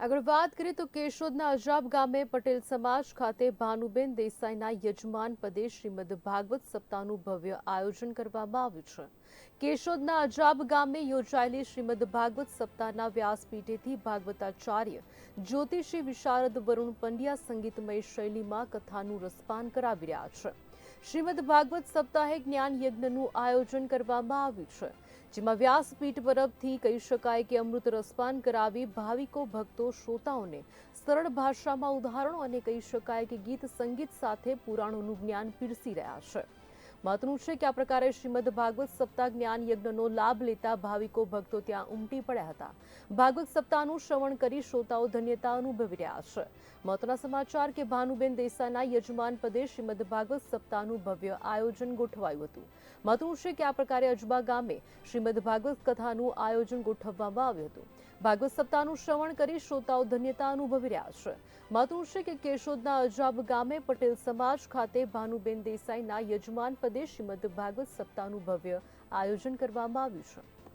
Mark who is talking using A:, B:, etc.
A: આગળ વાત કરીએ તો કેશોદના અજાબ ગામે પટેલ સમાજ ખાતે ભાનુબેન દેસાઈના યજમાન પદે શ્રીમદ ભાગવત સપ્તાહનું ભવ્ય આયોજન કરવામાં આવ્યું છે. કેશોદના અજાબ ગામે યોજાયેલી શ્રીમદ ભાગવત સપ્તાહના વ્યાસપીઠેથી ભાગવતાચાર્ય જ્યોતિષી વિશારદ વરુણ પંડ્યા સંગીતમય શૈલીમાં કથાનું રસપાન કરાવી રહ્યા છે. શ્રીમદ ભાગવત સપ્તાહે જ્ઞાન યજ્ઞનું આયોજન કરવામાં આવ્યું છે, જેમાં વ્યાસપીઠ પરબથી કહી શકાય કે અમૃત રસપાન કરાવી ભાવિકો, ભક્તો, શ્રોતાઓને સરળ ભાષામાં ઉદાહરણો અને કહી શકાય કે ગીત સંગીત સાથે પુરાણોનું જ્ઞાન પીરસી રહ્યા છે. મહત્વનું છે કે આ પ્રકારે શ્રીમદ ભાગવત સપ્તાહ જ્ઞાન યજ્ઞનો લાભ લેતા ભાવિકો ભક્તો ત્યાં ઉમટી પડ્યા હતા. ભાગવત સપ્તાહનું શ્રવણ કરી શ્રોતાઓ ધન્યતા અનુભવી રહ્યા છે. મહત્વના સમાચાર કે ભાનુબેન દેસાઈના યજમાન પદે શ્રીમદ ભાગવત સપ્તાહનું ભવ્ય આયોજન ગોઠવાયું હતું. મહત્વનું છે કે આ પ્રકારે અજબા ગામે શ્રીમદ ભાગવત કથાનું આયોજન ગોઠવવામાં આવ્યું હતું. ભાગવત સપ્તાહનું શ્રવણ કરી શ્રોતાઓ ધન્યતા અનુભવી રહ્યા છે. મહત્વનું છે કે કેશોદના અજાબ ગામે પટેલ સમાજ ખાતે ભાનુબેન દેસાઈના યજમાન પદે શ્રીમદ ભાગવત સપ્તાહનું ભવ્ય આયોજન કરવામાં આવ્યું છે.